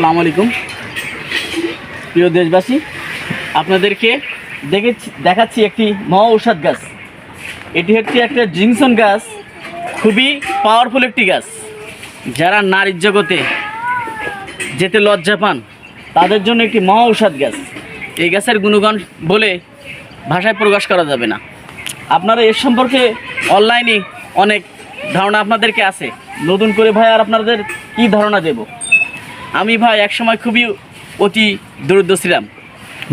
আসসালামু আলাইকুম। প্রিয় দেশবাসী, আপনাদেরকে দেখে দেখাচ্ছি একটি মহা গাছ। এটি হচ্ছে একটা জিনসন গাছ, খুবই পাওয়ারফুল একটি গাছ। যারা নারীর জগতে যেতে লজ্জা পান, তাদের জন্য একটি মহা গাছ। এই গাছের গুণগান বলে ভাষায় প্রকাশ করা যাবে না। আপনারা এর সম্পর্কে অনলাইনে অনেক ধারণা আপনাদেরকে আছে। নতুন করে ভাই, আর আপনাদের কি ধারণা দেব? আমি ভাই একসময় খুবই অতি দরিদ্র ছিলাম।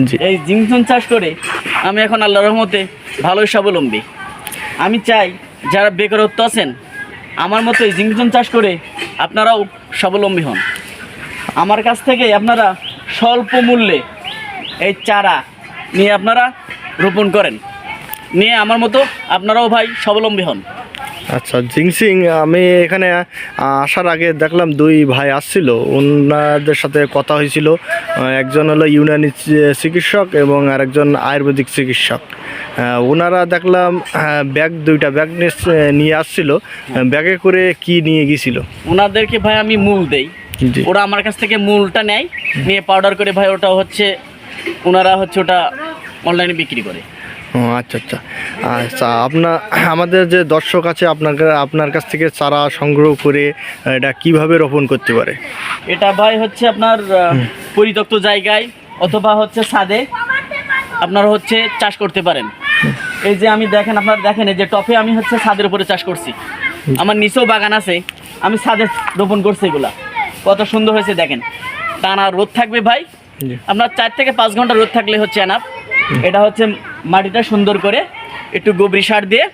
জি। এই জিংসন চাষ করে আমি এখন আল্লাহ রহমতে ভালোই স্বাবলম্বী। আমি চাই যারা বেকারত্ব আছেন আমার মতো এই জিংসন চাষ করে আপনারাও স্বাবলম্বী হন। আমার কাছ থেকে আপনারা স্বল্প মূল্যে এই চারা নিয়ে আপনারা রোপণ করেন। নিয়ে আমার মতো আপনারাও ভাই স্বাবলম্বী হন। আচ্ছা জিংসিং আমি এখানে আসার আগে দেখলাম দুই ভাই আসছিল। ওনাদের সাথে কথা হয়েছিল। একজন হলো ইউনানি চিকিৎসক এবং আরেকজন আয়ুর্বেদিক চিকিৎসক। ওনারা দেখলাম ব্যাগ দুইটা ব্যাগ নিয়ে- আসছিল। ব্যাগে করে কি নিয়ে গিয়েছিল? ওনাদেরকে ভাই আমি মূল দেই। ওরা আমার কাছ থেকে মূলটা নেয়। নিয়ে পাউডার করে ভাই ওটা হচ্ছে ওনারা হচ্ছে ওটা অনলাইনে বিক্রি করে। ও আচ্ছা আচ্ছা। আচ্ছা আপনার আমাদের যে দর্শক আছে আপনার আপনার কাছ থেকে চারা সংগ্রহ করে এটা কীভাবে রোপণ করতে পারে? এটা ভাই হচ্ছে আপনার পরিত্যক্ত জায়গায় অথবা হচ্ছে ছাদে আপনারা হচ্ছে চাষ করতে পারেন। এই যে আমি দেখেন আপনারা দেখেন এই যে টপে আমি হচ্ছে ছাদের উপরে চাষ করছি। আমার নিচেও বাগান আছে আমি ছাদে রোপণ করছি এগুলা। কত সুন্দর হয়েছে দেখেন। টানা রোদ থাকবে ভাই। আপনার চার থেকে পাঁচ ঘণ্টা রোদ থাকলে হচ্ছে এনাফ। এটা হচ্ছে মাটিটা সুন্দর করে একটু গোবরি সার দিয়ে।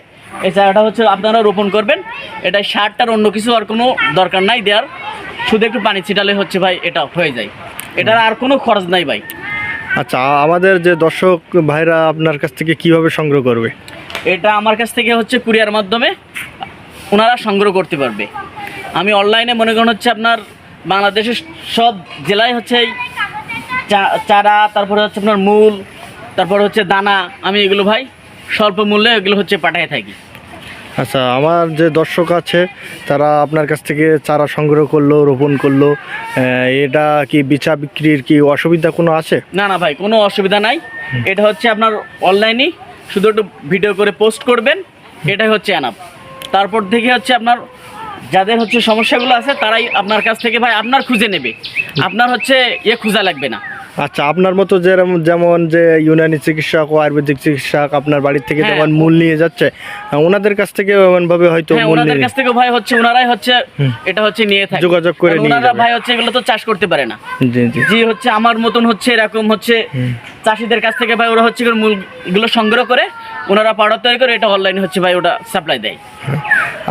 এই চারাটা হচ্ছে আপনারা রোপণ করবেন। এটা সারটার অন্য কিছু আর কোনো দরকার নাই দেওয়ার। শুধু একটু পানি ছিটালে হচ্ছে ভাই এটা হয়ে যায়। এটার আর কোনো খরচ নাই ভাই। আচ্ছা আমাদের যে দর্শক ভাইরা আপনার কাছ থেকে কীভাবে সংগ্রহ করবে? এটা আমার কাছ থেকে হচ্ছে কুরিয়ার মাধ্যমে ওনারা সংগ্রহ করতে পারবে। আমি অনলাইনে মনে করেন হচ্ছে আপনার বাংলাদেশের সব জেলায় হচ্ছে চারা তারপরে হচ্ছে আপনার মূল তারপর হচ্ছে দানা আমি এগুলো ভাই স্বল্প মূল্যে এগুলো হচ্ছে পাঠিয়ে থাকি। আচ্ছা আমার যে দর্শক আছে তারা আপনার কাছ থেকে চারা সংগ্রহ করল রোপণ করল এটা কি বিচা বিক্রির কি অসুবিধা কোনো আছে? না না ভাই কোনো অসুবিধা নাই। এটা হচ্ছে আপনার অনলাইনেই শুধু একটু ভিডিও করে পোস্ট করবেন এটাই হচ্ছে অ্যানাপ তারপর থেকে হচ্ছে আপনার যাদের হচ্ছে সমস্যাগুলো আছে তারাই আপনার কাছ থেকে ভাই আপনার খুঁজে নেবে। আপনার হচ্ছে ইয়ে খোঁজা লাগবে না। আচ্ছা আপনার মতো যেরকম যেমন যে ইউনানি চিকিৎসক ও আয়ুর্বেদিক চিকিৎসক আপনার বাড়ির থেকে হ্যাঁ। যেমন মূল নিয়ে যাচ্ছে ওনাদের কাছ থেকে এমনভাবে হয়তো হ্যাঁ মূল ওনাদের কাছ থেকে ভাই হচ্ছে ওনারাই হচ্ছে এটা হচ্ছে নিয়ে থাকে। যোগাযোগ করে নিয়ে ওনারা ভাই হচ্ছে এগুলো তো চাষ করতে পারে না। জি জি। জি হচ্ছে আমার মতন হচ্ছে এরকম হচ্ছে চাষিদের কাছ থেকে ভাই ওরা হচ্ছে মূলগুলো সংগ্রহ করে ওনারা পাউডার তৈরি করে এটা অনলাইনে হচ্ছে ভাই ওটা সাপ্লাই দেয়।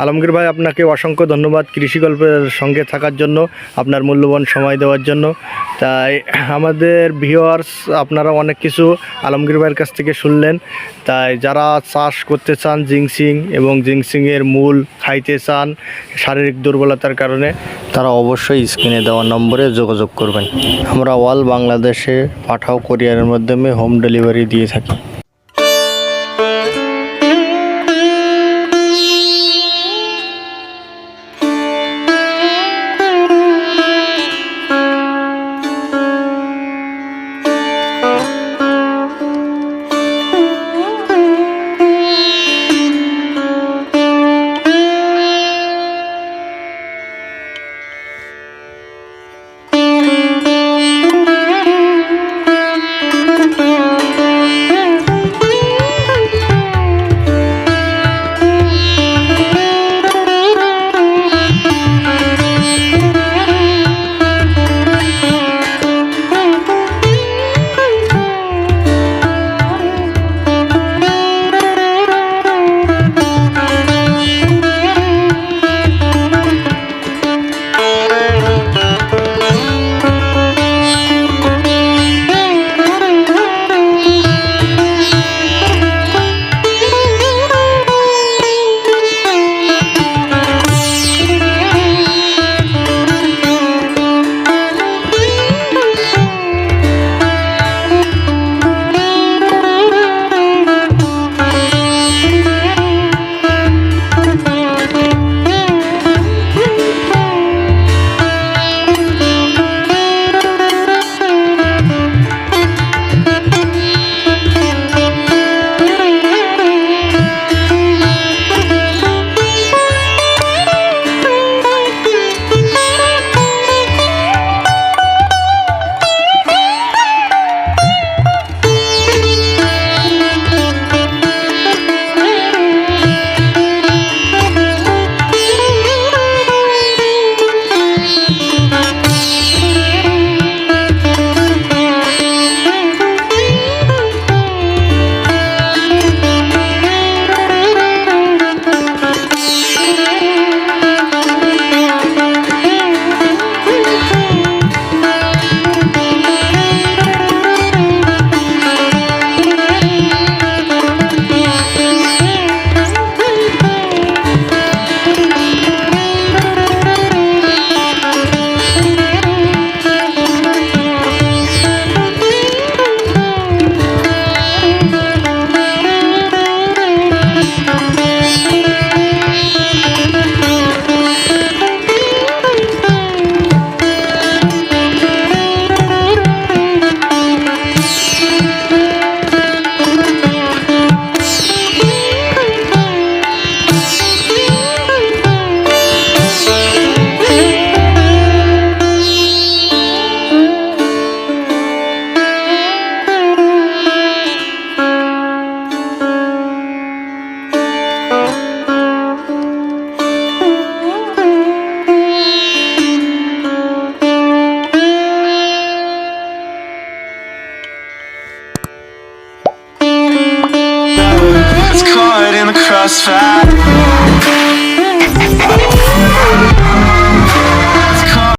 আলমগীর ভাই, আপনাকে অসংখ্য ধন্যবাদ কৃষি গল্পের সঙ্গে থাকার জন্য, আপনার মূল্যবান সময় দেওয়ার জন্য। তাই আমাদের ভিওয়ার্স আপনারা অনেক কিছু আলমগীর ভাইয়ের কাছ থেকে শুনলেন। তাই যারা চাষ করতে চান জিংসিং এবং জিংসিংয়ের মূল খাইতে চান শারীরিক দুর্বলতার কারণে, তারা অবশ্যই স্ক্রিনে দেওয়া নম্বরে যোগাযোগ করবেন। আমরা অল বাংলাদেশে পাঠাও কোরিয়ারের মাধ্যমে হোম ডেলিভারি দিয়ে থাকি। just fat